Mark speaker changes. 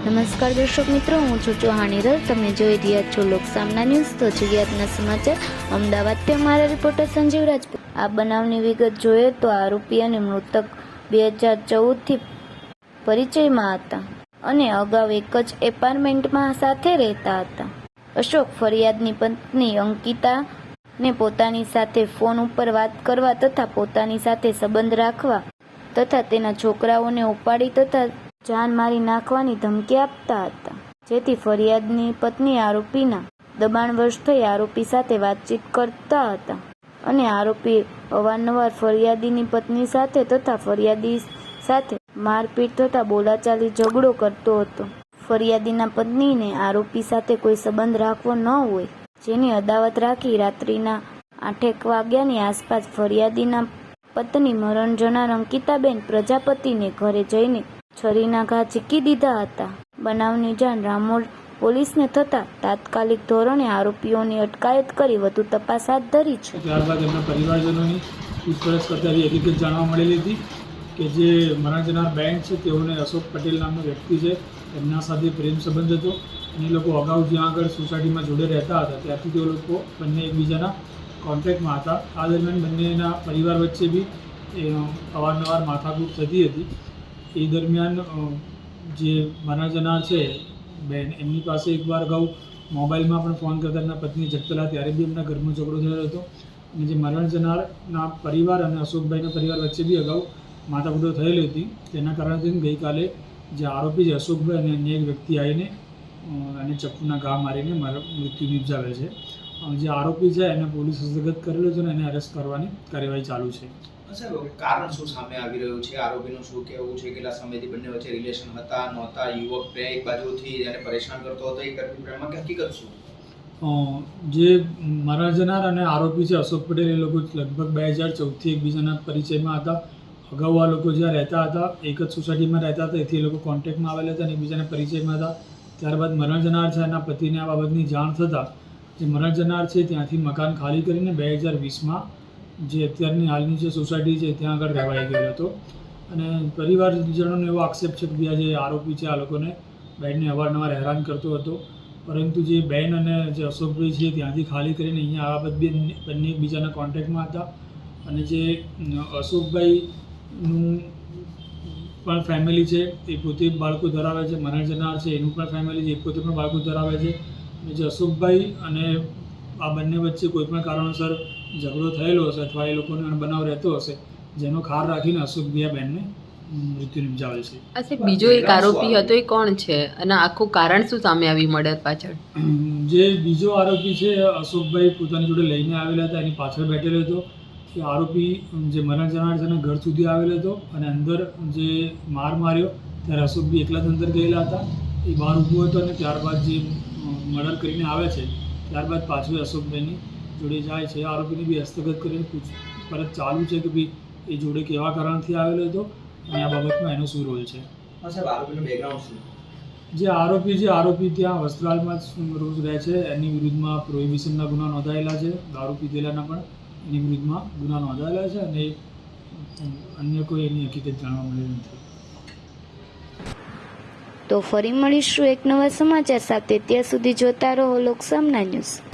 Speaker 1: નમસ્કાર દર્શક મિત્રો, હું છું ચૌહાણી રર તમે જોઈ રહ્યા છો લોકસામના ન્યૂઝ. તો જગ્યાતના સમાચાર અમદાવાદથી અમારા રિપોર્ટર સંજીવ રાજપૂત. આ બનાવની વિગત જોઈએ તો આરોપી અને મૃતક બે હજાર ચૌદથી પરિચયમાં હતા અને અગાઉ એક જ એપાર્ટમેન્ટમાં સાથે રહેતા હતા. અશોક ફરિયાદની પત્ની અંકિતા ને પોતાની સાથે ફોન ઉપર વાત કરવા તથા પોતાની સાથે સંબંધ રાખવા તથા તેના છોકરાઓને ઉપાડી તથા જાન મારી નાખવાની ધમકી આપતા હતા. જેથી ફરિયાદની પત્ની આરોપીના દબાણવશ થઈ આરોપી સાથે વાતચીત કરતા હતા. અને આરોપી અવારનવાર ફરિયાદીની પત્ની સાથે તથા ફરિયાદી સાથે મારપીટ થતા બોલાચાલી ઝઘડો કરતો હતો. ફરિયાદીના પત્નીને આરોપી સાથે કોઈ સંબંધ રાખવો ન હોય, જેની અદાવત રાખી રાત્રિના આઠેક વાગ્યાની આસપાસ ફરિયાદીના પત્ની મરણ જનાર અંકિતાબેન પ્રજાપતિને ઘરે જઈને છરીના ઘા ઝીકી દીધા હતા. બનાવની જાણ રામોલ પોલીસને થતા તાત્કાલિક ધોરણે આરોપીઓની અટકાયત કરી વધુ તપાસ હાથ ધરી છે.
Speaker 2: ત્યારબાદ એમના પરિવારજનોની પૂછપરછ કરતા હકીકત જાણવા મળેલી હતી કે જે મરણ જનાર છે, તેઓને અશોક પટેલ નામનો વ્યક્તિ છે. એમના સાથે પ્રેમ સંબંધ હતો અને એ લોકો અગાઉ જ્યાં આગળ સોસાયટીમાં જોડે રહેતા હતા ત્યારથી તેઓ લોકો બંને એકબીજાના કોન્ટેક્ટમાં હતા. આ દરમિયાન બંનેના પરિવાર વચ્ચે બી અવારનવાર માથાકૂટ થતી હતી. એ દરમિયાન જે મારા જના છે, બેન, એમની પાસે એકવાર અગાઉ મોબાઈલમાં પણ ફોન કરતા એમના પત્ની જગતલા ત્યારે બી એમના ઘરમાં ઝઘડો થયો હતો. અને જે મરણ જનારના પરિવાર અને અશોકભાઈના પરિવાર વચ્ચે બી અગાઉ માથાકૂટો થયેલી હતી. તેના કારણે ગઈકાલે જે આરોપી છે અશોકભાઈ અને અન્ય એક વ્યક્તિ આવીને અને ચપ્પુના ઘા મારીને મારા મૃત્યુ નિપજાવે છે. જે આરોપી છે એને પોલીસ હસ્તગત કરેલો છે અને એને અરેસ્ટ કરવાની કાર્યવાહી ચાલુ છે.
Speaker 3: સાહેબ કારણ શું સામે આવી રહ્યું છે? આરોપીનું શું કહેવું છે? કેટલા સમયથી બંને વચ્ચે રિલેશન હતા, નહોતા? યુવક બે એક બાજુથી એને પરેશાન કરતો હતો, એ કરતી પ્રેમમાં હકીકત શું?
Speaker 2: જે જનાર અને આરોપી છે, અશોક પટેલ, એ લોકો લગભગ બે હજાર ચૌદથી એકબીજાના પરિચયમાં હતા. અગાઉ આ લોકો જ્યાં રહેતા હતા, એક જ સોસાયટીમાં રહેતા હતા, એથી એ લોકો કોન્ટેક્ટમાં આવેલા હતા અને એકબીજાના પરિચયમાં હતા. ત્યારબાદ મરણ જનાર છે, એના પતિને આ બાબતની જાણ થતાં, જે મરણ જનાર છે, ત્યાંથી મકાન ખાલી કરીને બે હજાર વીસમાં જે અત્યારની હાલની જે સોસાયટી છે, ત્યાં આગળ રહેવાઈ ગયો હતો. અને પરિવારજનોનો એવો આક્ષેપ છે કે આ જે આરોપી છે, આ લોકોને બેનને અવારનવાર હેરાન કરતો હતો. પરંતુ જે બેન અને જે અશોકભાઈ છે, ત્યાંથી ખાલી કરીને અહીંયા આ બંને બંને એકબીજાના કોન્ટેક્ટમાં હતા. અને જે અશોકભાઈનું પણ ફેમિલી છે, એ પોતે બાળકો ધરાવે છે, મરણ છે, એનું પણ ફેમિલી છે, એ પોતે પણ બાળકો ધરાવે છે. અને જે અશોકભાઈ અને આ બંને વચ્ચે કોઈપણ કારણોસર ઝઘડો થયેલો હશે અથવા એ લોકોનો બનાવ રહેતો હશે જેનો ખાર રાખીને અશોકભાઈ બહેનને મૃત્યુ નિમજાવે છે.
Speaker 4: અચ્છા બીજો એક આરોપી હતો એ કોણ છે? અને આખું કારણ શું સામે આવી મર્ડર પાછળ?
Speaker 2: જે બીજો આરોપી છે અશોકભાઈ પોતાની જોડે લઈને આવેલા હતા એની પાછળ બેઠેલો હતો. એ આરોપી જે મરણ જનાર છે ઘર સુધી આવેલો હતો અને અંદર જે માર માર્યો ત્યારે અશોકભાઈ એકલા જ અંદર ગયેલા હતા. એ બહાર ઊભો હતો અને ત્યારબાદ જે મર્ડર કરીને આવે છે ત્યારબાદ પાછું અશોકભાઈની જોડે જાય છે આરોપીને બી હસ્તગત કરીને પૂછપરછ ચાલુ છે કે ભાઈ એ જોડે કેવા કારણથી આવેલો હતો? અને આ બાબતમાં એનો શું રોલ છે?
Speaker 3: હા સાહેબ આરોપીનું બેકગ્રાઉન્ડ શું?
Speaker 2: જે આરોપી છે આરોપી ત્યાં વસ્ત્રાલમાં જ રોજ રહે છે એની વિરુદ્ધમાં પ્રોહિબિશનના ગુના નોંધાયેલા છે દારૂ પીધેલાના પણ એની વિરુદ્ધમાં ગુના નોંધાયેલા છે અને અન્ય કોઈ એની હકીકત જાણવા મળેલી નથી.
Speaker 1: તો ફરી મળીશું એક નવા સમાચાર સાથે ત્યાં સુધી જોતા રહો લોકસામના ન્યૂઝ.